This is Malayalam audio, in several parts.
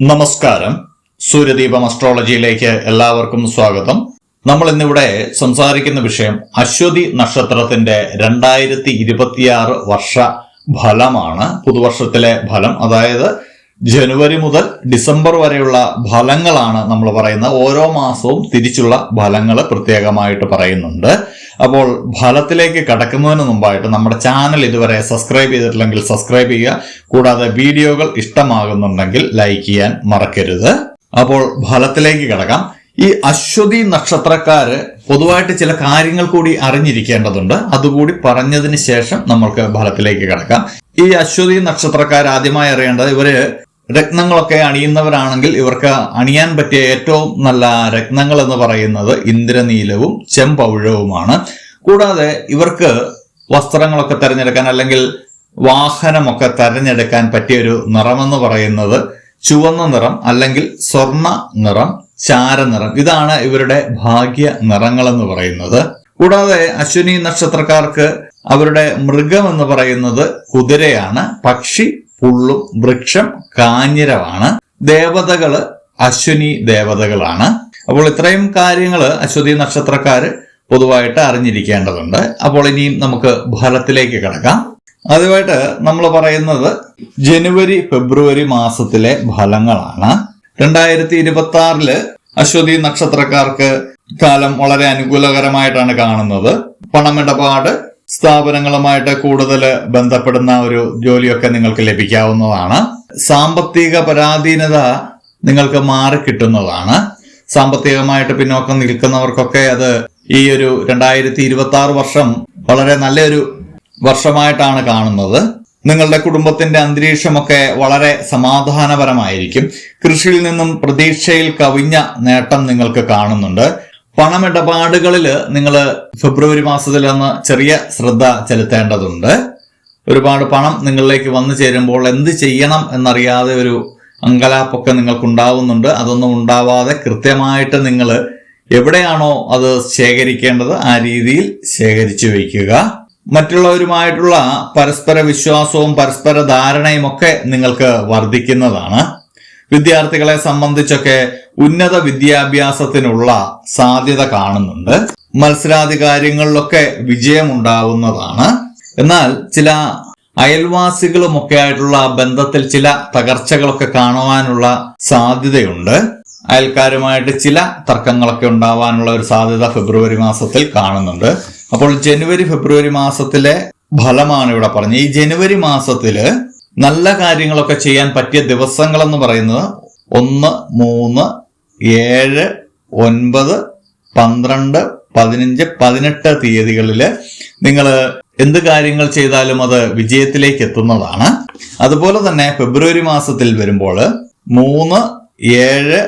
നമസ്കാരം. സൂര്യദീപം അസ്ട്രോളജിയിലേക്ക് എല്ലാവർക്കും സ്വാഗതം. നമ്മൾ ഇന്നിവിടെ സംസാരിക്കുന്ന വിഷയം അശ്വതി നക്ഷത്രത്തിന്റെ രണ്ടായിരത്തി ഇരുപത്തിയാറ് വർഷ ഫലമാണ്. പുതുവർഷത്തിലെ ഫലം അതായത് ജനുവരി മുതൽ ഡിസംബർ വരെയുള്ള ഫലങ്ങളാണ് നമ്മൾ പറയുന്നത്. ഓരോ മാസവും തിരിച്ചുള്ള ഫലങ്ങൾ പ്രത്യേകമായിട്ട് പറയുന്നുണ്ട്. അപ്പോൾ ഫലത്തിലേക്ക് കടക്കുന്നതിന് മുമ്പായിട്ട് നമ്മുടെ ചാനൽ ഇതുവരെ സബ്സ്ക്രൈബ് ചെയ്തിട്ടില്ലെങ്കിൽ സബ്സ്ക്രൈബ് ചെയ്യുക. കൂടാതെ വീഡിയോകൾ ഇഷ്ടമാകുന്നുണ്ടെങ്കിൽ ലൈക്ക് ചെയ്യാൻ മറക്കരുത്. അപ്പോൾ ഫലത്തിലേക്ക് കടക്കാം. ഈ അശ്വതി നക്ഷത്രക്കാര് പൊതുവായിട്ട് ചില കാര്യങ്ങൾ കൂടി അറിഞ്ഞിരിക്കേണ്ടതുണ്ട്. അതുകൂടി പറഞ്ഞതിന് ശേഷം നമ്മൾക്ക് ഫലത്തിലേക്ക് കടക്കാം. ഈ അശ്വതി നക്ഷത്രക്കാർ ആദ്യമായി അറിയേണ്ടത് ഇവർ രത്നങ്ങളൊക്കെ അണിയുന്നവരാണെങ്കിൽ ഇവർക്ക് അണിയാൻ പറ്റിയ ഏറ്റവും നല്ല രത്നങ്ങൾ എന്ന് പറയുന്നത് ഇന്ദ്രനീലവും ചെമ്പൗഴവുമാണ്. കൂടാതെ ഇവർക്ക് വസ്ത്രങ്ങളൊക്കെ തിരഞ്ഞെടുക്കാൻ അല്ലെങ്കിൽ വാഹനമൊക്കെ തിരഞ്ഞെടുക്കാൻ പറ്റിയ ഒരു നിറമെന്ന് പറയുന്നത് ചുവന്ന നിറം അല്ലെങ്കിൽ സ്വർണ നിറം ചാരനിറം ഇതാണ് ഇവരുടെ ഭാഗ്യ നിറങ്ങൾ എന്ന് പറയുന്നത്. കൂടാതെ അശ്വിനി നക്ഷത്രക്കാർക്ക് അവരുടെ മൃഗം എന്ന് പറയുന്നത് കുതിരയാണ്. പക്ഷി പുള്ളും വൃക്ഷം കാഞ്ഞിരമാണ് ദേവതകൾ അശ്വിനി ദേവതകളാണ്. അപ്പോൾ ഇത്രയും കാര്യങ്ങൾ അശ്വതി നക്ഷത്രക്കാർ പൊതുവായിട്ട് അറിഞ്ഞിരിക്കേണ്ടതുണ്ട്. അപ്പോൾ ഇനിയും നമുക്ക് ഫലത്തിലേക്ക് കിടക്കാം. ആദ്യമായിട്ട് നമ്മൾ പറയുന്നത് ജനുവരി ഫെബ്രുവരി മാസത്തിലെ ഫലങ്ങളാണ്. രണ്ടായിരത്തി ഇരുപത്തി ആറിൽ അശ്വതി നക്ഷത്രക്കാർക്ക് കാലം വളരെ അനുകൂലകരമായിട്ടാണ് കാണുന്നത്. പണമിടപാട് സ്ഥാപനങ്ങളുമായിട്ട് കൂടുതൽ ബന്ധപ്പെടുന്ന ഒരു ജോലിയൊക്കെ നിങ്ങൾക്ക് ലഭിക്കാവുന്നതാണ്. സാമ്പത്തിക പരാധീനത നിങ്ങൾക്ക് മാറിക്കിട്ടുന്നതാണ് സാമ്പത്തികമായിട്ട് പിന്നോക്കം നിൽക്കുന്നവർക്കൊക്കെ അത് ഈ ഒരു രണ്ടായിരത്തി ഇരുപത്തി ആറ് വർഷം വളരെ നല്ലൊരു വർഷമായിട്ടാണ് കാണുന്നത്. നിങ്ങളുടെ കുടുംബത്തിന്റെ അന്തരീക്ഷമൊക്കെ വളരെ സമാധാനപരമായിരിക്കും. കൃഷിയിൽ നിന്നും പ്രതീക്ഷയിൽ കവിഞ്ഞ നേട്ടം നിങ്ങൾക്ക് കാണുന്നുണ്ട്. പണമിടപാടുകളിൽ നിങ്ങൾ ഫെബ്രുവരി മാസത്തിൽ ഒന്ന് ചെറിയ ശ്രദ്ധ ചെലുത്തേണ്ടതുണ്ട്. ഒരുപാട് പണം നിങ്ങളിലേക്ക് വന്നു ചേരുമ്പോൾ എന്ത് ചെയ്യണം എന്നറിയാതെ ഒരു അങ്കലാപ്പൊക്കെ നിങ്ങൾക്ക് ഉണ്ടാവുന്നുണ്ട് അതൊന്നും ഉണ്ടാവാതെ കൃത്യമായിട്ട് നിങ്ങൾ എവിടെയാണോ അത് ശേഖരിക്കേണ്ടത് ആ രീതിയിൽ ശേഖരിച്ചു വയ്ക്കുക. മറ്റുള്ളവരുമായിട്ടുള്ള പരസ്പര വിശ്വാസവും പരസ്പര ധാരണയും ഒക്കെ നിങ്ങൾക്ക് വർദ്ധിക്കുന്നതാണ്. വിദ്യാർത്ഥികളെ സംബന്ധിച്ചൊക്കെ ഉന്നത വിദ്യാഭ്യാസത്തിനുള്ള സാധ്യത കാണുന്നുണ്ട്. മത്സരാധികാരങ്ങളിലൊക്കെ വിജയമുണ്ടാവുന്നതാണ്. എന്നാൽ ചില അയൽവാസികളുമൊക്കെ ആയിട്ടുള്ള ബന്ധത്തിൽ ചില തകർച്ചകളൊക്കെ കാണുവാനുള്ള സാധ്യതയുണ്ട്. അയൽക്കാരുമായിട്ട് ചില തർക്കങ്ങളൊക്കെ ഉണ്ടാവാനുള്ള ഒരു സാധ്യത ഫെബ്രുവരി മാസത്തിൽ കാണുന്നുണ്ട്. അപ്പോൾ ജനുവരി ഫെബ്രുവരി മാസത്തിലെ ഫലമാണ് ഇവിടെ പറഞ്ഞത്. ഈ ജനുവരി മാസത്തിൽ നല്ല കാര്യങ്ങളൊക്കെ ചെയ്യാൻ പറ്റിയ ദിവസങ്ങൾ എന്ന് പറയുന്നത് ഒന്ന് മൂന്ന് ഏഴ് ഒൻപത് പന്ത്രണ്ട് പതിനഞ്ച് പതിനെട്ട് തീയതികളിൽ നിങ്ങൾ എന്ത് കാര്യങ്ങൾ ചെയ്താലും അത് വിജയത്തിലേക്ക് എത്തുന്നതാണ്. അതുപോലെ തന്നെ ഫെബ്രുവരി മാസത്തിൽ വരുമ്പോൾ മൂന്ന് ഏഴ്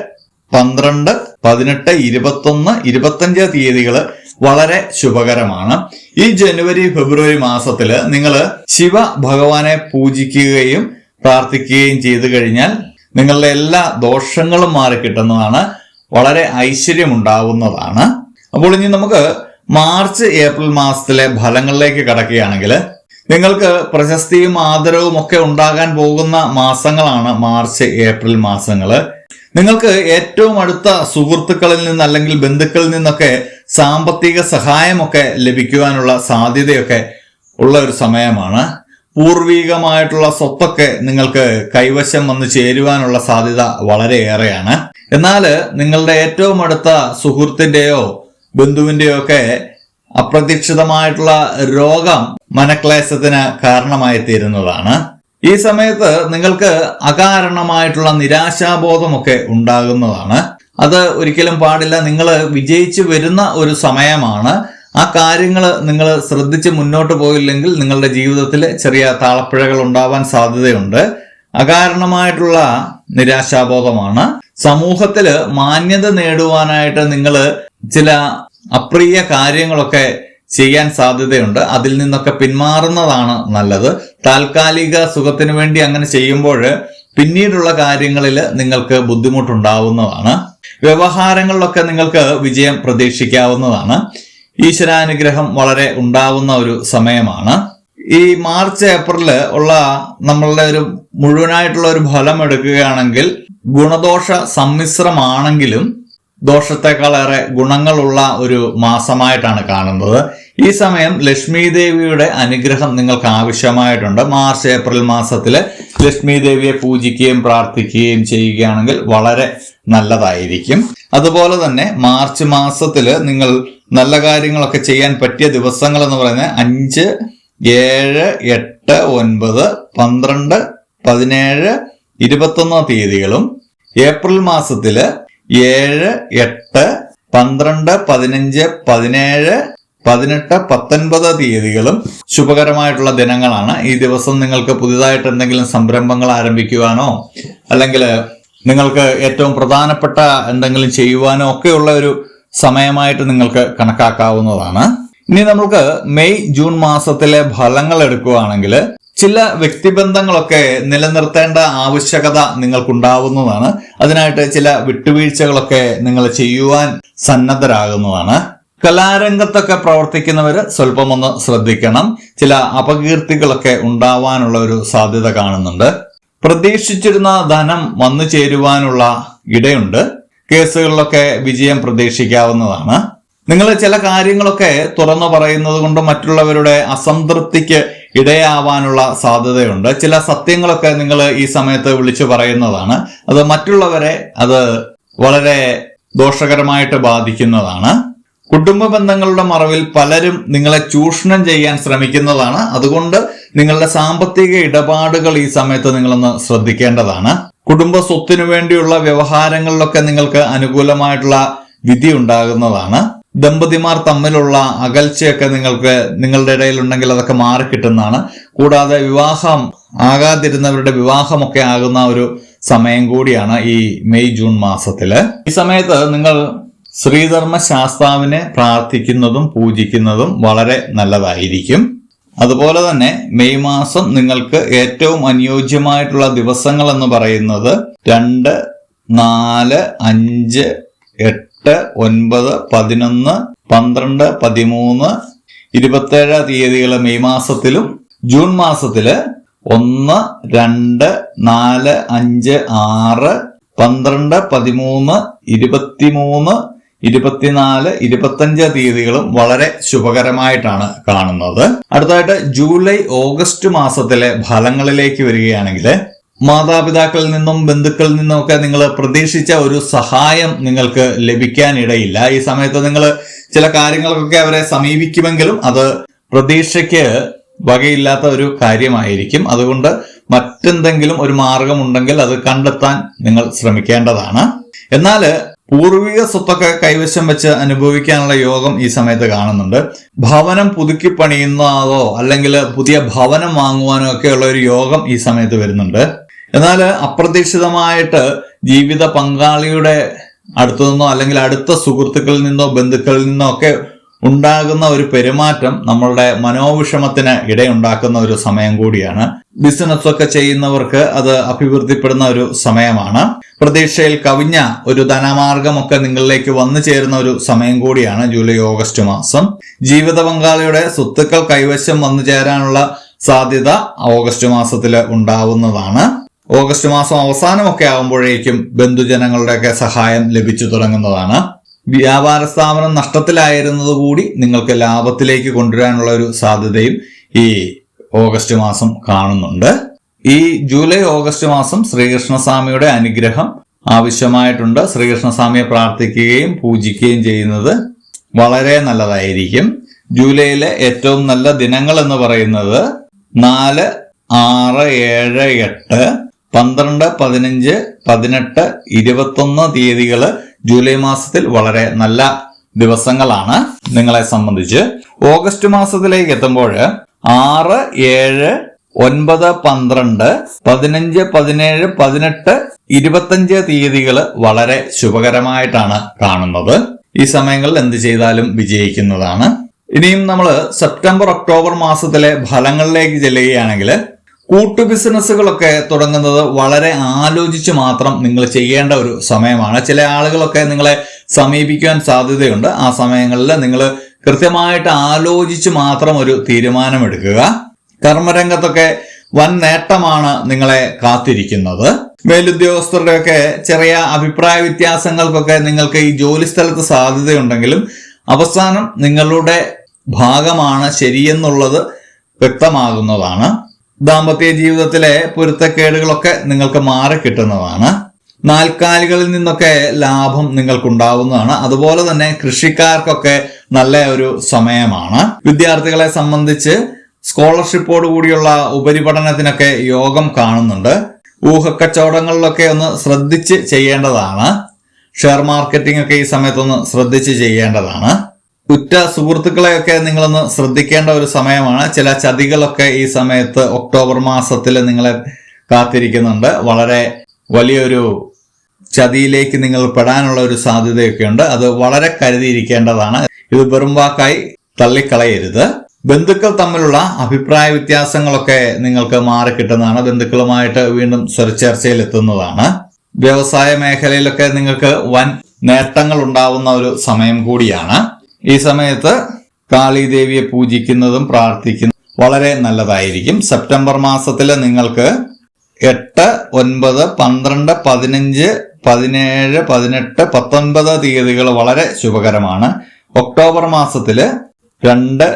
പന്ത്രണ്ട് പതിനെട്ട് ഇരുപത്തൊന്ന് ഇരുപത്തഞ്ച് തീയതികൾ വളരെ ശുഭകരമാണ്. ഈ ജനുവരി ഫെബ്രുവരി മാസത്തിൽ നിങ്ങൾ ശിവ ഭഗവാനെ പൂജിക്കുകയും പ്രാർത്ഥിക്കുകയും ചെയ്തു കഴിഞ്ഞാൽ നിങ്ങളുടെ എല്ലാ ദോഷങ്ങളും മാറി കിട്ടുന്നതാണ് വളരെ ഐശ്വര്യമുണ്ടാവുന്നതാണ്. അപ്പോൾ ഇനി നമുക്ക് മാർച്ച് ഏപ്രിൽ മാസത്തിലെ ഫലങ്ങളിലേക്ക് കടക്കുകയാണെങ്കിൽ നിങ്ങൾക്ക് പ്രശസ്തിയും ആദരവും ഒക്കെ ഉണ്ടാകാൻ പോകുന്ന മാസങ്ങളാണ് മാർച്ച് ഏപ്രിൽ മാസങ്ങൾ നിങ്ങൾക്ക് ഏറ്റവും അടുത്ത സുഹൃത്തുക്കളിൽ നിന്ന് അല്ലെങ്കിൽ ബന്ധുക്കളിൽ നിന്നൊക്കെ സാമ്പത്തിക സഹായമൊക്കെ ലഭിക്കുവാനുള്ള സാധ്യതയൊക്കെ ഉള്ള ഒരു സമയമാണ്. പൂർവീകമായിട്ടുള്ള സ്വത്തൊക്കെ നിങ്ങൾക്ക് കൈവശം വന്ന് ചേരുവാനുള്ള സാധ്യത വളരെയേറെയാണ്. എന്നാൽ നിങ്ങളുടെ ഏറ്റവും അടുത്ത സുഹൃത്തിന്റെയോ ബന്ധുവിന്റെയോ ഒക്കെ അപ്രതീക്ഷിതമായിട്ടുള്ള രോഗം മനക്ലേശത്തിന് കാരണമായി തീരുന്നതാണ് ഈ സമയത്ത് നിങ്ങൾക്ക് അകാരണമായിട്ടുള്ള നിരാശാബോധമൊക്കെ ഉണ്ടാകുന്നതാണ്. അത് ഒരിക്കലും പാടില്ല. നിങ്ങൾ വിജയിച്ചു വരുന്ന ഒരു സമയമാണ്. ആ കാര്യങ്ങൾ നിങ്ങൾ ശ്രദ്ധിച്ച് മുന്നോട്ട് പോയില്ലെങ്കിൽ നിങ്ങളുടെ ജീവിതത്തിൽ ചെറിയ താളപ്പിഴകൾ ഉണ്ടാവാൻ സാധ്യതയുണ്ട്. അകാരണമായിട്ടുള്ള നിരാശാബോധമാണ്. സമൂഹത്തിൽ മാന്യത നേടുവാനായിട്ട് നിങ്ങൾ ചില അപ്രിയ കാര്യങ്ങളൊക്കെ ചെയ്യാൻ സാധ്യതയുണ്ട്. അതിൽ നിന്നൊക്കെ പിന്മാറുന്നതാണ് നല്ലത്. താൽക്കാലിക സുഖത്തിന് വേണ്ടി അങ്ങനെ ചെയ്യുമ്പോൾ പിന്നീടുള്ള കാര്യങ്ങളിൽ നിങ്ങൾക്ക് ബുദ്ധിമുട്ടുണ്ടാവുന്നതാണ്. വ്യവഹാരങ്ങളിലൊക്കെ നിങ്ങൾക്ക് വിജയം പ്രതീക്ഷിക്കാവുന്നതാണ്. ഈശ്വരാനുഗ്രഹം വളരെ ഉണ്ടാവുന്ന ഒരു സമയമാണ്. ഈ മാർച്ച് ഏപ്രിൽ ഉള്ള നമ്മളുടെ ഒരു മുഴുവനായിട്ടുള്ള ഒരു ഫലം എടുക്കുകയാണെങ്കിൽ ഗുണദോഷ സമ്മിശ്രമാണെങ്കിലും ദോഷത്തെക്കാളേറെ ഗുണങ്ങളുള്ള ഒരു മാസമായിട്ടാണ് കാണുന്നത്. ഈ സമയം ലക്ഷ്മി ദേവിയുടെ അനുഗ്രഹം നിങ്ങൾക്ക് ആവശ്യമായിട്ടുണ്ട്. മാർച്ച് ഏപ്രിൽ മാസത്തിൽ ലക്ഷ്മി ദേവിയെ പൂജിക്കുകയും പ്രാർത്ഥിക്കുകയും ചെയ്യുകയാണെങ്കിൽ വളരെ നല്ലതായിരിക്കും. അതുപോലെ തന്നെ മാർച്ച് മാസത്തിൽ നിങ്ങൾ നല്ല കാര്യങ്ങളൊക്കെ ചെയ്യാൻ പറ്റിയ ദിവസങ്ങൾ എന്ന് പറയുന്നത് അഞ്ച് ഏഴ് എട്ട് ഒൻപത് പന്ത്രണ്ട് പതിനേഴ് ഇരുപത്തൊന്ന് തീയതികളും ഏപ്രിൽ മാസത്തിൽ ഏഴ് എട്ട് പന്ത്രണ്ട് പതിനഞ്ച് പതിനേഴ് പതിനെട്ട് പത്തൊൻപത് തീയതികളും ശുഭകരമായിട്ടുള്ള ദിനങ്ങളാണ്. ഈ ദിവസം നിങ്ങൾക്ക് പുതിയതായിട്ട് എന്തെങ്കിലും സംരംഭങ്ങൾ ആരംഭിക്കുവാനോ അല്ലെങ്കിൽ നിങ്ങൾക്ക് ഏറ്റവും പ്രധാനപ്പെട്ട എന്തെങ്കിലും ചെയ്യുവാനോ ഒക്കെയുള്ള ഒരു സമയമായിട്ട് നിങ്ങൾക്ക് കണക്കാക്കാവുന്നതാണ്. ഇനി നമുക്ക് മെയ് ജൂൺ മാസത്തിലെ ഫലങ്ങൾ എടുക്കുകയാണെങ്കിൽ ചില വ്യക്തിബന്ധങ്ങളൊക്കെ നിലനിർത്തേണ്ട ആവശ്യകത നിങ്ങൾക്കുണ്ടാവുന്നതാണ്. അതിനായിട്ട് ചില വിട്ടുവീഴ്ചകളൊക്കെ നിങ്ങൾ ചെയ്യുവാൻ സന്നദ്ധരാകുന്നതാണ്. കലാരംഗത്തൊക്കെ പ്രവർത്തിക്കുന്നവർ സ്വല്പം ഒന്ന് ശ്രദ്ധിക്കണം. ചില അപകീർത്തികളൊക്കെ ഉണ്ടാവാനുള്ള ഒരു സാധ്യത കാണുന്നുണ്ട്. പ്രതീക്ഷിച്ചിരുന്ന ധനം വന്നു ചേരുവാനുള്ള ഇടയുണ്ട്. കേസുകളിലൊക്കെ വിജയം പ്രതീക്ഷിക്കാവുന്നതാണ്. നിങ്ങൾ ചില കാര്യങ്ങളൊക്കെ തുറന്നു പറയുന്നത് കൊണ്ട് മറ്റുള്ളവരുടെ അസംതൃപ്തിക്ക് ഇടയാവാനുള്ള സാധ്യതയുണ്ട്. ചില സത്യങ്ങളൊക്കെ നിങ്ങൾ ഈ സമയത്ത് വിളിച്ചു പറയുന്നതാണ്. അത് മറ്റുള്ളവരെ അത് വളരെ ദോഷകരമായിട്ട് ബാധിക്കുന്നതാണ്. കുടുംബ ബന്ധങ്ങളുടെ മറവിൽ പലരും നിങ്ങളെ ചൂഷണം ചെയ്യാൻ ശ്രമിക്കുന്നതാണ്. അതുകൊണ്ട് നിങ്ങളുടെ സാമ്പത്തിക ഇടപാടുകൾ ഈ സമയത്ത് നിങ്ങളൊന്ന് ശ്രദ്ധിക്കേണ്ടതാണ്. കുടുംബ സ്വത്തിനു വേണ്ടിയുള്ള വ്യവഹാരങ്ങളിലൊക്കെ നിങ്ങൾക്ക് അനുകൂലമായിട്ടുള്ള വിധി ഉണ്ടാകുന്നതാണ്. ദമ്പതിമാർ തമ്മിലുള്ള അകൽച്ചയൊക്കെ നിങ്ങൾക്ക് നിങ്ങളുടെ ഇടയിൽ ഉണ്ടെങ്കിൽ അതൊക്കെ മാറിക്കിട്ടുന്നതാണ് കൂടാതെ വിവാഹം ആകാതിരുന്നവരുടെ വിവാഹമൊക്കെ ആകുന്ന ഒരു സമയം കൂടിയാണ് ഈ മെയ് ജൂൺ മാസത്തിൽ. ഈ സമയത്ത് നിങ്ങൾ ശ്രീധർമ്മ ശാസ്താവിനെ പ്രാർത്ഥിക്കുന്നതും പൂജിക്കുന്നതും വളരെ നല്ലതായിരിക്കും. അതുപോലെ തന്നെ മെയ് മാസം നിങ്ങൾക്ക് ഏറ്റവും അനുയോജ്യമായിട്ടുള്ള ദിവസങ്ങൾ എന്ന് പറയുന്നത് രണ്ട് നാല് അഞ്ച് എട്ട് ഒൻപത് പതിനൊന്ന് പന്ത്രണ്ട് പതിമൂന്ന് ഇരുപത്തേഴ് തീയതികൾ മെയ് മാസത്തിലും ജൂൺ മാസത്തിൽ ഒന്ന് രണ്ട് നാല് അഞ്ച് ആറ് പന്ത്രണ്ട് പതിമൂന്ന് ഇരുപത്തിമൂന്ന് ഇരുപത്തിനാല് ഇരുപത്തഞ്ച് തീയതികളും വളരെ ശുഭകരമായിട്ടാണ് കാണുന്നത്. അടുത്തതായിട്ട് ജൂലൈ ഓഗസ്റ്റ് മാസത്തിലെ ഫലങ്ങളിലേക്ക് വരികയാണെങ്കിൽ മാതാപിതാക്കളിൽ നിന്നും ബന്ധുക്കളിൽ നിന്നും ഒക്കെ നിങ്ങൾ പ്രതീക്ഷിച്ച ഒരു സഹായം നിങ്ങൾക്ക് ലഭിക്കാനിടയില്ല. ഈ സമയത്ത് നിങ്ങൾ ചില കാര്യങ്ങൾക്കൊക്കെ അവരെ സമീപിക്കുമെങ്കിലും അത് പ്രതീക്ഷയ്ക്ക് വകയില്ലാത്ത ഒരു കാര്യമായിരിക്കും. അതുകൊണ്ട് മറ്റെന്തെങ്കിലും ഒരു മാർഗമുണ്ടെങ്കിൽ അത് കണ്ടെത്താൻ നിങ്ങൾ ശ്രമിക്കേണ്ടതാണ്. എന്നാൽ പൂർവിക സ്വത്തൊക്കെ കൈവശം വെച്ച് അനുഭവിക്കാനുള്ള യോഗം ഈ സമയത്ത് കാണുന്നുണ്ട്. ഭവനം പുതുക്കി പണിയുന്നതോ അല്ലെങ്കിൽ പുതിയ ഭവനം വാങ്ങുവാനോ ഒക്കെയുള്ള ഒരു യോഗം ഈ സമയത്ത് വരുന്നുണ്ട്. എന്നാൽ അപ്രതീക്ഷിതമായിട്ട് ജീവിത പങ്കാളിയുടെ അടുത്തു നിന്നോ അല്ലെങ്കിൽ അടുത്ത സുഹൃത്തുക്കളിൽ നിന്നോ ബന്ധുക്കളിൽ നിന്നോ ഒക്കെ ഉണ്ടാകുന്ന ഒരു പെരുമാറ്റം നമ്മളുടെ മനോവിഷമത്തിന് ഇടയുണ്ടാക്കുന്ന ഒരു സമയം കൂടിയാണ്. ബിസിനസ് ഒക്കെ ചെയ്യുന്നവർക്ക് അത് അഭിവൃദ്ധിപ്പെടുന്ന ഒരു സമയമാണ്. പ്രതീക്ഷയിൽ കവിഞ്ഞ ഒരു ധനമാർഗമൊക്കെ നിങ്ങളിലേക്ക് വന്നു ചേരുന്ന ഒരു സമയം കൂടിയാണ് ജൂലൈ ഓഗസ്റ്റ് മാസം. ജീവിത പങ്കാളിയുടെ സ്വത്തുക്കൾ കൈവശം വന്നു ചേരാനുള്ള സാധ്യത ഓഗസ്റ്റ് മാസത്തിൽ ഉണ്ടാവുന്നതാണ്. ഓഗസ്റ്റ് മാസം അവസാനമൊക്കെ ആകുമ്പോഴേക്കും ബന്ധുജനങ്ങളുടെയൊക്കെ സഹായം ലഭിച്ചു തുടങ്ങുന്നതാണ്. വ്യാപാര സ്ഥാപനം നഷ്ടത്തിലായിരുന്നത് കൂടി നിങ്ങൾക്ക് ലാഭത്തിലേക്ക് കൊണ്ടുവരാനുള്ള ഒരു സാധ്യതയും ഈ ഓഗസ്റ്റ് മാസം കാണുന്നുണ്ട്. ഈ ജൂലൈ ഓഗസ്റ്റ് മാസം ശ്രീകൃഷ്ണസ്വാമിയുടെ അനുഗ്രഹം ആവശ്യമായിട്ടുണ്ട്. ശ്രീകൃഷ്ണസ്വാമിയെ പ്രാർത്ഥിക്കുകയും പൂജിക്കുകയും ചെയ്യുന്നത് വളരെ നല്ലതായിരിക്കും. ജൂലൈയിലെ ഏറ്റവും നല്ല ദിനങ്ങൾ എന്ന് പറയുന്നത് നാല് ആറ് ഏഴ് എട്ട് പന്ത്രണ്ട് പതിനഞ്ച് പതിനെട്ട് ഇരുപത്തൊന്ന് തീയതികൾ ജൂലൈ മാസത്തിൽ വളരെ നല്ല ദിവസങ്ങളാണ് നിങ്ങളെ സംബന്ധിച്ച്. ഓഗസ്റ്റ് മാസത്തിലേക്ക് എത്തുമ്പോൾ ആറ് ഏഴ് ഒൻപത് പന്ത്രണ്ട് പതിനഞ്ച് പതിനേഴ് പതിനെട്ട് ഇരുപത്തഞ്ച് തീയതികൾ വളരെ ശുഭകരമായിട്ടാണ് കാണുന്നത്. ഈ സമയങ്ങളിൽ എന്ത് ചെയ്താലും വിജയിക്കുന്നതാണ്. ഇനിയും നമ്മൾ സെപ്റ്റംബർ ഒക്ടോബർ മാസത്തിലെ ഫലങ്ങളിലേക്ക് ചെല്ലുകയാണെങ്കിൽ കൂട്ടു ബിസിനസ്സുകളൊക്കെ തുടങ്ങുന്നത് വളരെ ആലോചിച്ച് മാത്രം നിങ്ങൾ ചെയ്യേണ്ട ഒരു സമയമാണ്. ചില ആളുകളൊക്കെ നിങ്ങളെ സമീപിക്കാൻ സാധ്യതയുണ്ട്. ആ സമയങ്ങളിൽ നിങ്ങൾ കൃത്യമായിട്ട് ആലോചിച്ച് മാത്രം ഒരു തീരുമാനമെടുക്കുക. കർമ്മരംഗത്തൊക്കെ വൻ നേട്ടമാണ് നിങ്ങളെ കാത്തിരിക്കുന്നത്. മേലുദ്യോഗസ്ഥരുടെയൊക്കെ ചെറിയ അഭിപ്രായ വ്യത്യാസങ്ങൾക്കൊക്കെ നിങ്ങൾക്ക് ഈ ജോലി സ്ഥലത്ത് സാധ്യതയുണ്ടെങ്കിലും അവസാനം നിങ്ങളുടെ ഭാഗമാണ് ശരിയെന്നുള്ളത് വ്യക്തമാകുന്നതാണ്. ദാമ്പത്യ ജീവിതത്തിലെ പൊരുത്തക്കേടുകളൊക്കെ നിങ്ങൾക്ക് മാറി കിട്ടുന്നതാണ് നാൽക്കാലികളിൽ നിന്നൊക്കെ ലാഭം നിങ്ങൾക്കുണ്ടാവുന്നതാണ്. അതുപോലെ തന്നെ കൃഷിക്കാർക്കൊക്കെ നല്ല ഒരു സമയമാണ്. വിദ്യാർത്ഥികളെ സംബന്ധിച്ച് സ്കോളർഷിപ്പോട് കൂടിയുള്ള ഉപരിപഠനത്തിനൊക്കെ യോഗം കാണുന്നുണ്ട്. ഊഹക്കച്ചവടങ്ങളിലൊക്കെ ഒന്ന് ശ്രദ്ധിച്ച് ചെയ്യേണ്ടതാണ്. ഷെയർ മാർക്കറ്റിംഗ് ഒക്കെ ഈ സമയത്തൊന്ന് ശ്രദ്ധിച്ച് ചെയ്യേണ്ടതാണ്. ഉറ്റ സുഹൃത്തുക്കളെയൊക്കെ നിങ്ങളൊന്ന് ശ്രദ്ധിക്കേണ്ട ഒരു സമയമാണ്. ചില ചതികളൊക്കെ ഈ സമയത്ത് ഒക്ടോബർ മാസത്തിൽ നിങ്ങളെ കാത്തിരിക്കുന്നുണ്ട്. വളരെ വലിയൊരു ചതിയിലേക്ക് നിങ്ങൾ പെടാനുള്ള ഒരു സാധ്യതയൊക്കെ ഉണ്ട്. അത് വളരെ കരുതിയിരിക്കേണ്ടതാണ്. ഇത് വെറും വാക്കായി തള്ളിക്കളയരുത്. ബന്ധുക്കൾ തമ്മിലുള്ള അഭിപ്രായ വ്യത്യാസങ്ങളൊക്കെ നിങ്ങൾക്ക് മാറി കിട്ടുന്നതാണ്. ബന്ധുക്കളുമായിട്ട് വീണ്ടും സ്വരച്ചേർച്ചയിൽ എത്തുന്നതാണ് വ്യവസായ മേഖലയിലൊക്കെ നിങ്ങൾക്ക് വൻ നേട്ടങ്ങൾ ഉണ്ടാവുന്ന ഒരു സമയം കൂടിയാണ്. ഈ സമയത്ത് കാളിദേവിയെ പൂജിക്കുന്നതും പ്രാർത്ഥിക്കുന്നതും വളരെ നല്ലതായിരിക്കും. സെപ്റ്റംബർ മാസത്തിൽ നിങ്ങൾക്ക് എട്ട് ഒൻപത് പന്ത്രണ്ട് പതിനഞ്ച് പതിനേഴ് പതിനെട്ട് പത്തൊൻപത് തീയതികൾ വളരെ ശുഭകരമാണ്. ഒക്ടോബർ മാസത്തിൽ രണ്ട്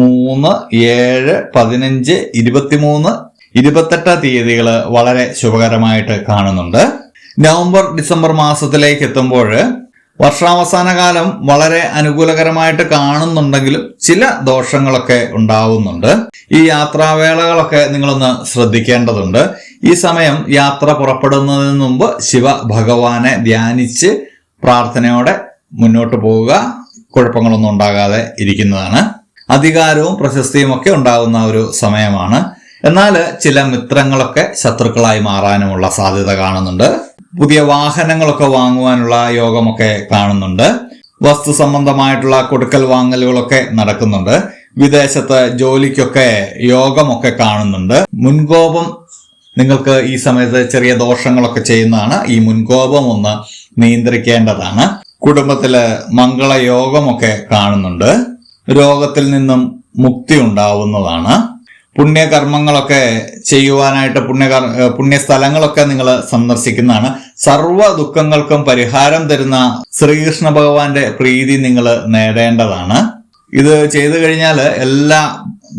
മൂന്ന് ഏഴ് പതിനഞ്ച് ഇരുപത്തിമൂന്ന് ഇരുപത്തെട്ട് തീയതികൾ വളരെ ശുഭകരമായിട്ട് കാണുന്നുണ്ട്. നവംബർ ഡിസംബർ മാസത്തിലേക്ക് എത്തുമ്പോൾ വർഷാവസാന കാലം വളരെ അനുകൂലകരമായിട്ട് കാണുന്നുണ്ടെങ്കിലും ചില ദോഷങ്ങളൊക്കെ ഉണ്ടാവുന്നുണ്ട്. ഈ യാത്രാവേളകളൊക്കെ നിങ്ങളൊന്ന് ശ്രദ്ധിക്കേണ്ടതുണ്ട്. ഈ സമയം യാത്ര പുറപ്പെടുന്നതിന് മുമ്പ് ശിവ ഭഗവാനെ ധ്യാനിച്ച് പ്രാർത്ഥനയോടെ മുന്നോട്ട് പോവുക. കുഴപ്പങ്ങളൊന്നും ഉണ്ടാകാതെ ഇരിക്കുന്നതാണ്. അധികാരവും പ്രശസ്തിയും ഒക്കെ ഉണ്ടാകുന്ന ഒരു സമയമാണ്. എന്നാൽ ചില മിത്രങ്ങളൊക്കെ ശത്രുക്കളായി മാറാനുമുള്ള സാധ്യത കാണുന്നുണ്ട്. പുതിയ വാഹനങ്ങളൊക്കെ വാങ്ങുവാനുള്ള യോഗമൊക്കെ കാണുന്നുണ്ട്. വസ്തു സംബന്ധമായിട്ടുള്ള കൊടുക്കൽ വാങ്ങലുകളൊക്കെ നടക്കുന്നുണ്ട്. വിദേശത്ത് ജോലിക്കൊക്കെ യോഗമൊക്കെ കാണുന്നുണ്ട്. മുൻകോപം നിങ്ങൾക്ക് ഈ സമയത്ത് ചെറിയ ദോഷങ്ങളൊക്കെ ചെയ്യുന്നതാണ്. ഈ മുൻകോപം ഒന്ന് നിയന്ത്രിക്കേണ്ടതാണ്. കുടുംബത്തിൽ മംഗളയോഗമൊക്കെ കാണുന്നുണ്ട്. രോഗത്തിൽ നിന്നും മുക്തി ഉണ്ടാവുന്നതാണ്. പുണ്യകർമ്മങ്ങളൊക്കെ ചെയ്യുവാനായിട്ട് പുണ്യകർ പുണ്യസ്ഥലങ്ങളൊക്കെ നിങ്ങൾ സന്ദർശിക്കുന്നതാണ്. സർവ ദുഃഖങ്ങൾക്കും പരിഹാരം തരുന്ന ശ്രീകൃഷ്ണ ഭഗവാന്റെ പ്രീതി നിങ്ങൾ നേടേണ്ടതാണ്. ഇത് ചെയ്തു കഴിഞ്ഞാൽ എല്ലാ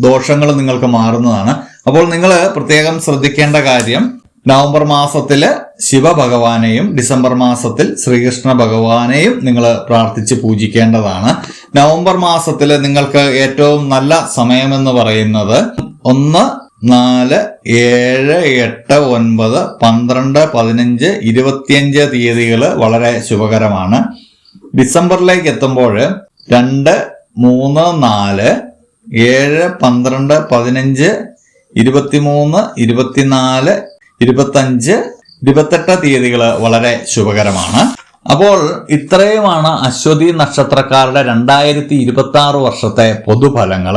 ദോഷങ്ങളും നിങ്ങൾക്ക് മാറുന്നതാണ്. അപ്പോൾ നിങ്ങൾ പ്രത്യേകം ശ്രദ്ധിക്കേണ്ട കാര്യം നവംബർ മാസത്തിൽ ശിവഭഗവാനെയും ഡിസംബർ മാസത്തിൽ ശ്രീകൃഷ്ണ ഭഗവാനെയും നിങ്ങൾ പ്രാർത്ഥിച്ച് പൂജിക്കേണ്ടതാണ്. നവംബർ മാസത്തിൽ നിങ്ങൾക്ക് ഏറ്റവും നല്ല സമയമെന്ന് പറയുന്നത് ഒന്ന് നാല് ഏഴ് എട്ട് ഒൻപത് പന്ത്രണ്ട് പതിനഞ്ച് ഇരുപത്തിയഞ്ച് തീയതികൾ വളരെ ശുഭകരമാണ്. ഡിസംബറിലേക്ക് എത്തുമ്പോൾ രണ്ട് മൂന്ന് നാല് ഏഴ് പന്ത്രണ്ട് പതിനഞ്ച് ഇരുപത്തിമൂന്ന് ഇരുപത്തിനാല് ഇരുപത്തഞ്ച് ഇരുപത്തെട്ട് തീയതികൾ വളരെ ശുഭകരമാണ്. അപ്പോൾ ഇത്രയുമാണ് അശ്വതി നക്ഷത്രക്കാരുടെ രണ്ടായിരത്തി ഇരുപത്തി ആറ് വർഷത്തെ പൊതുഫലങ്ങൾ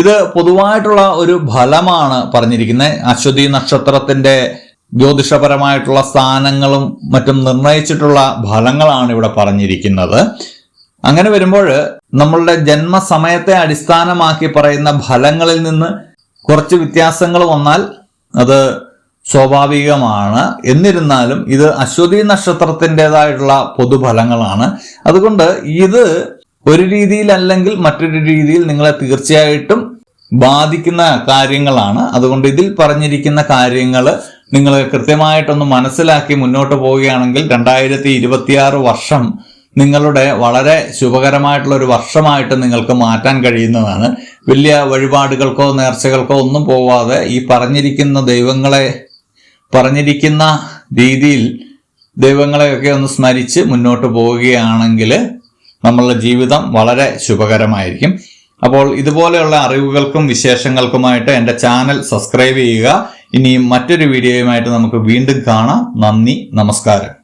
ഇത് പൊതുവായിട്ടുള്ള ഒരു ഫലമാണ് പറഞ്ഞിരിക്കുന്നത് അശ്വതി നക്ഷത്രത്തിന്റെ ജ്യോതിഷപരമായിട്ടുള്ള സ്ഥാനങ്ങളും മറ്റും നിർണയിച്ചിട്ടുള്ള ഫലങ്ങളാണ് ഇവിടെ പറഞ്ഞിരിക്കുന്നത്. അങ്ങനെ വരുമ്പോൾ നമ്മളുടെ ജന്മസമയത്തെ അടിസ്ഥാനമാക്കി പറയുന്ന ഫലങ്ങളിൽ നിന്ന് കുറച്ച് വ്യത്യാസങ്ങൾ വന്നാൽ അത് സ്വാഭാവികമാണ്. എന്നിരുന്നാലും ഇത് അശ്വതി നക്ഷത്രത്തിന്റെതായിട്ടുള്ള പൊതുഫലങ്ങളാണ്. അതുകൊണ്ട് ഇത് ഒരു രീതിയിലല്ലെങ്കിൽ മറ്റൊരു രീതിയിൽ നിങ്ങളെ തീർച്ചയായിട്ടും ബാധിക്കുന്ന കാര്യങ്ങളാണ്. അതുകൊണ്ട് ഇതിൽ പറഞ്ഞിരിക്കുന്ന കാര്യങ്ങൾ നിങ്ങൾ കൃത്യമായിട്ടൊന്ന് മനസ്സിലാക്കി മുന്നോട്ട് പോവുകയാണെങ്കിൽ രണ്ടായിരത്തി ഇരുപത്തിയാറ് വർഷം നിങ്ങളുടെ വളരെ ശുഭകരമായിട്ടുള്ള ഒരു വർഷമായിട്ട് നിങ്ങൾക്ക് മാറ്റാൻ കഴിയുന്നതാണ്. വലിയ വഴിപാടുകൾക്കോ നേർച്ചകൾക്കോ ഒന്നും പോവാതെ ഈ പറഞ്ഞിരിക്കുന്ന ദൈവങ്ങളെ പറഞ്ഞിരിക്കുന്ന രീതിയിൽ ദൈവങ്ങളെയൊക്കെ ഒന്ന് സ്മരിച്ച് മുന്നോട്ട് പോവുകയാണെങ്കിൽ നമ്മളുടെ ജീവിതം വളരെ ശുഭകരമായിരിക്കും. അപ്പോൾ ഇതുപോലെയുള്ള അറിവുകൾക്കും വിശേഷങ്ങൾക്കുമായിട്ട് എന്റെ ചാനൽ സബ്സ്ക്രൈബ് ചെയ്യുക. ഇനിയും മറ്റൊരു വീഡിയോയുമായിട്ട് നമുക്ക് വീണ്ടും കാണാം. നന്ദി നമസ്കാരം.